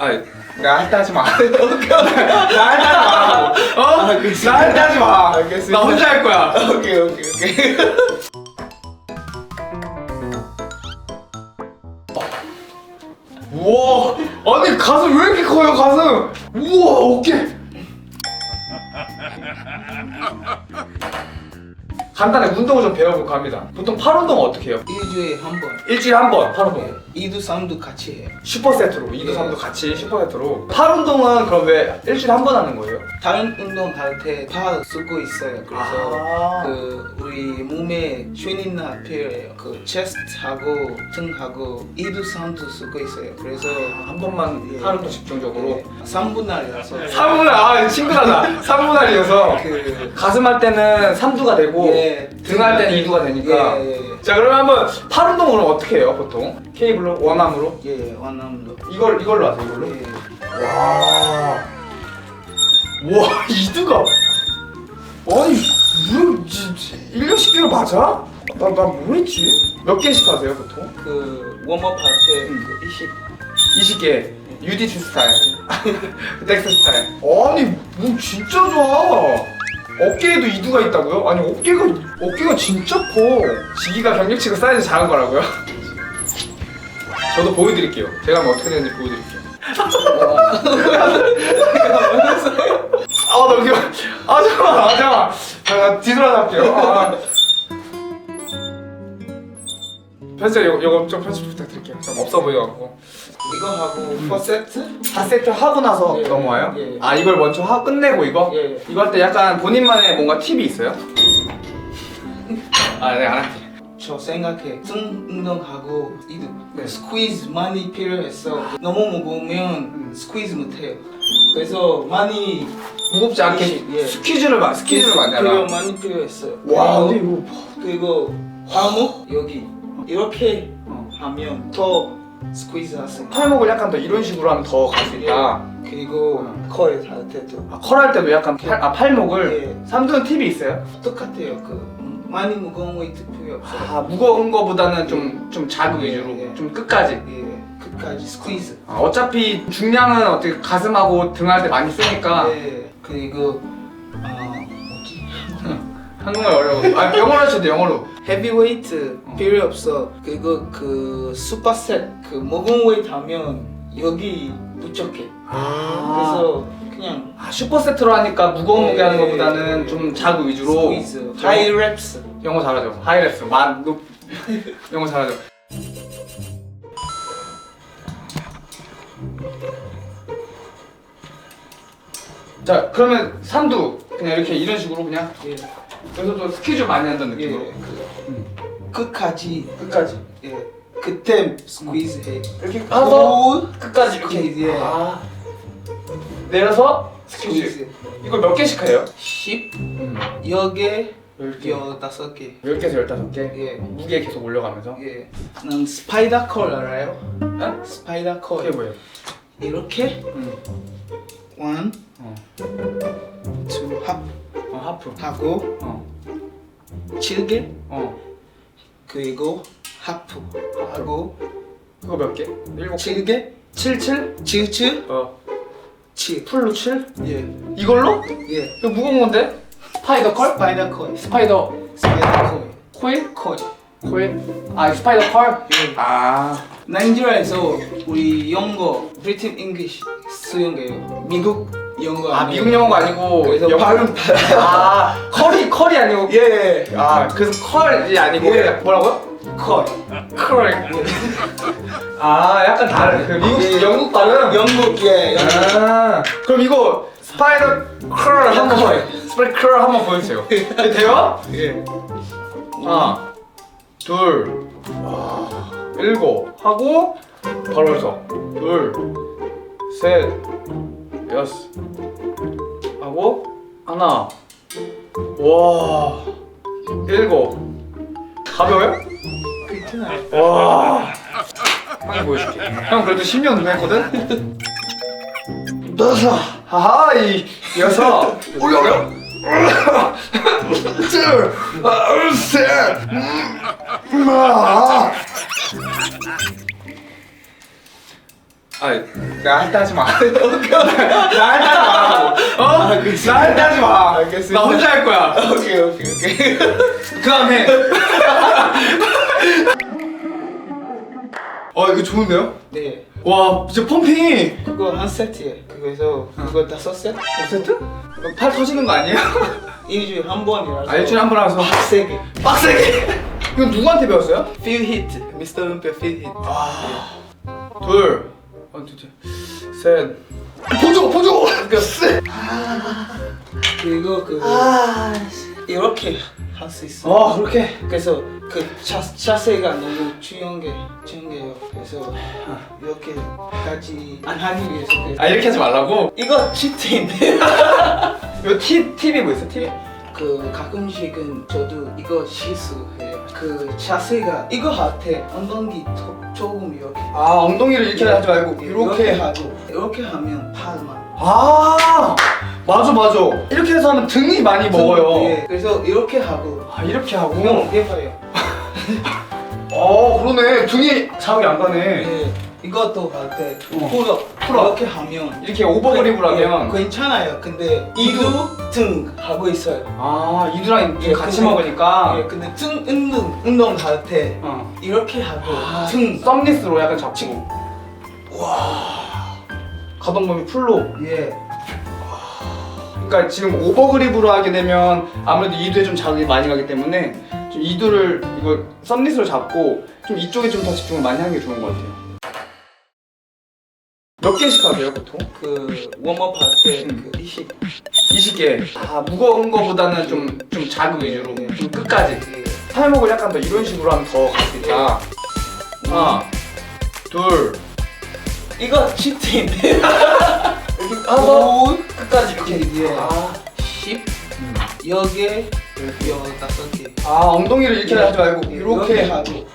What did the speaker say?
아 나한테 하지 마. 나한테 하지 마. 어? 나한테 하지 마. 알겠습니다. 나 혼자 할 거야. 오케이 오케이 오케이. 우와 아니 가슴 왜 이렇게 커요 가슴 우와 어깨 간단히 운동을 좀 배워볼까 합니다 보통 팔 운동은 어떻게 해요? 일주일에 한 번. 일주일에 한 번 팔 운동 이두 삼두 같이 해요. 슈퍼세트로 2도 예. 3도 같이 슈퍼세트로 팔 운동은 그럼 왜 일주일에 한 번 하는 거예요? 다른 운동 할때다 쓰고 있어요. 그래서 아. 그 우리 몸에 쉐니나 필요해요. 그 체스트하고 등하고 이두 삼두 쓰고 있어요. 그래서 한 번만 예. 팔 운동 집중적으로 3분할이라서 3분할 아 친근하다 3분할이어서 그 가슴 할 때는 3두가 되고 예. 등할 때는 2두가 되니까 예, 예, 자 그러면 한번 팔 운동을 어떻게 해요 보통? 케이블로 원암으로 예, 예, 원암으로. 이걸 이걸로 하세요 이걸로 예. 와. 와 이두가 아니 왜 지- 1년 10개월 맞아? 나나 뭐했지? 몇 개씩 하세요 보통? 그 웜업 할때 그 20. 20개 UDT 스타일 덱스 스타일 아니 뭐 진짜 좋아 어깨에도 이두가 있다고요? 아니 어깨가 어깨가 진짜 커. 지기가 경력치가 사이즈 작은 거라고요? 저도 보여드릴게요. 제가 한번 어떻게 되는지 보여드릴게요. 아 너무 귀여워 아 잠깐만 아 잠깐만. 잠깐 뒤돌아갈게요. 아. 편집 이거, 이거 좀 편집 부탁드릴게요 좀 없어 보여갖고 이거 하고 퍼세트? 4세트 하고 나서 예. 넘어와요? 예. 아 이걸 먼저 하고 끝내고 이거? 예. 이거 할 때 약간 본인만의 뭔가 팁이 있어요? 아네안 할게 저 생각해 등 운동하고 이두 네. 스퀴즈 많이 필요했어 너무 무거우면 음. 스퀴즈 못해요 그래서 많이 무겁지 않게 예. 스퀴즈를 마, 스퀴즈를 많이 필요 하라 많이 필요했어요 와 그리고, 근데 이거 그리고 발목 여기 이렇게 어. 하면 더 스퀴즈 있어 팔목을 약간 더 이런 식으로 하면 더 갈 수 있다. 그리고 음. 컬할 때도. 아, 컬할 때도 약간 팔, 아, 팔목을? 예. 삼두는 팁이 있어요? 똑같아요. 그 음, 많이 무거운 웨이트 필요 없어요. 아 무거운 거보다는 좀, 좀 작은 예, 위주로? 예. 좀 끝까지? 예 끝까지. 스퀴즈. 아, 어차피 중량은 어떻게 가슴하고 등 할 때 많이 쓰니까. 예. 그리고 아 뭐지 한국말 어려워 아 영어로 하셔도 영어로 헤비웨이트 어. 필요 없어. 그리고 그 슈퍼셋 그 무거운 웨이트 하면 여기 부족해. 아 그래서 그냥 아, 슈퍼세트로 하니까 무거운 무게 하는 예, 것보다는 예, 좀 작은 위주로 스퀴즈, 하이 랩스. 영어 잘하죠 하이랩스 만 높 영어 잘하죠 자 그러면 삼두 그냥 이렇게 이런 식으로 그냥 예. 그래서 또 스퀴즈 많이 한다는 예. 느낌으로 그, 끝까지 끝까지 예. 그때 스퀴즈 해. 이렇게 하서 오, 끝까지 이렇게 스퀴즈, 예. 아 내려서 스퀴즈 스퀴즈. 이걸 몇 개씩 해요? 10 음. 여개 10개 여다섯 개. 10개에서 15개 예. 무게 계속 올려가면서 예. 난 스파이더 컬 알아요? 어? 스파이더 컬. 그게 뭐예요? 이렇게 음. 원, 어. 투, 합어 하프 하고 어. 7개 어 그리고 하프 하고 그거 몇 개? 일곱 개? 7개 7, 7? 7, 7, 어7 풀로 7? 예, 이걸로? 예 이거 무거운 건데? 스파이더 컬? 스파이더 컬 스파이더 스파이더 컬 코일? 컬 코일? 아 스파이더 컬? 예. 아 나이지리아에서 우리 영어 브리튼 잉글리시 쓰는 게요 미국 영어 아. 미국 영어가 아니고 그래서 영어- 발음 아 컬이 컬이 아니고 예, 아 그래서 컬이 아니고 예. 뭐라고요? 컬 컬. 아 약간 다른 그 미국 예. 영국 발음. 영국 예 영국 아 그럼 이거 스파이더 컬 한번 스파이더 컬 한번 보여주세요. 이거 돼요? 예 하나, 둘, 와, 일곱 하고 바로 해서 둘, 셋, 여섯. 하고 하나, 와, 일곱. 가벼워요? 괜찮아요 와, 형이 보여줄게. 형 그래도 10년 운동했거든. 여섯, 하하 이 여섯. 올려 올려. 둘, 아, 셋, 아. 아, 때 하지 마. 때 하지 말라고. 어? 나할 때 하지 마. 알겠습니다. 나 혼자 할 거야. 오케이 오케이 오케이. 그 다음에. 어, 이거 좋은데요? 네. 와, 진짜 펌핑이. 그거 한 세트에 그래서 그거 다섯 세트? 5세트? 팔 터지는 거 아니에요? 일주일에 한 번이라서 아, 일주일에 한번 하면서. 빡세게 빡세게. 이거 누구한테 배웠어요? 필 히트 미스터 은표 필 히트 아, 둘, 셋. 보조, 보조. 셋. 그리고 그 이렇게 할 수 있어 아, 그렇게. 그래서 그 차, 자세가 너무 중요한 게 중요한 게요 그래서 이렇게 까지 안 하기 위해서 그래서 아, 이렇게 하지 말라고. 이거 치트인데 이거 팁, 팁이 뭐 있어? 팁? 그 가끔씩은 저도 이거 실수해요 그 자세가 이거 할때 엉덩이 조- 조금 이렇게 아, 엉덩이를 이렇게 하지 말고 이렇게 이렇게. 하고 이렇게 하면 팔만 아, 맞아, 맞아. 이렇게 해서 하면 등이 많이 먹어요. 예, 그래서 이렇게 하고 아, 이렇게 하고. 형 해봐요 어, 그러네. 등이 자극이 안 가네. 예, 이것도 할때 어. 풀어 풀어. 이렇게 하면 이렇게 오버그립을 예, 하면. 괜찮아요 근데 이두 등 하고 있어요 아, 이두랑 예, 같이 근데- 먹으니까. 예, 근데 등 운동 운동 할때 어. 이렇게 하고 아, 등 썸니스로 약간 잡고. 와. 가동 범위 풀로. 예. 그러니까 지금 오버그립으로 하게 되면 아무래도 이두에 좀 자극이 많이 가기 때문에 좀 이두를 이거 썸니스로 잡고 좀 이쪽에 좀 더 집중을 많이 하는 게 좋은 것 같아요. 몇 개씩 하세요 보통? 그 웜업 할때 음. 그 20. 20개. 아 무거운 거보다는 좀좀 자극 위주로 네. 좀 끝까지. 예. 팔목을 약간 더 이런 식으로 하면 더 갈 수 있다. 하나, 둘, 이거 치트인데. 여기 하나, 끝까지 이렇게. 예. 아, 10. 여기 여 다섯 개. 아 엉덩이를 이렇게 하지 말고 이렇게 하고.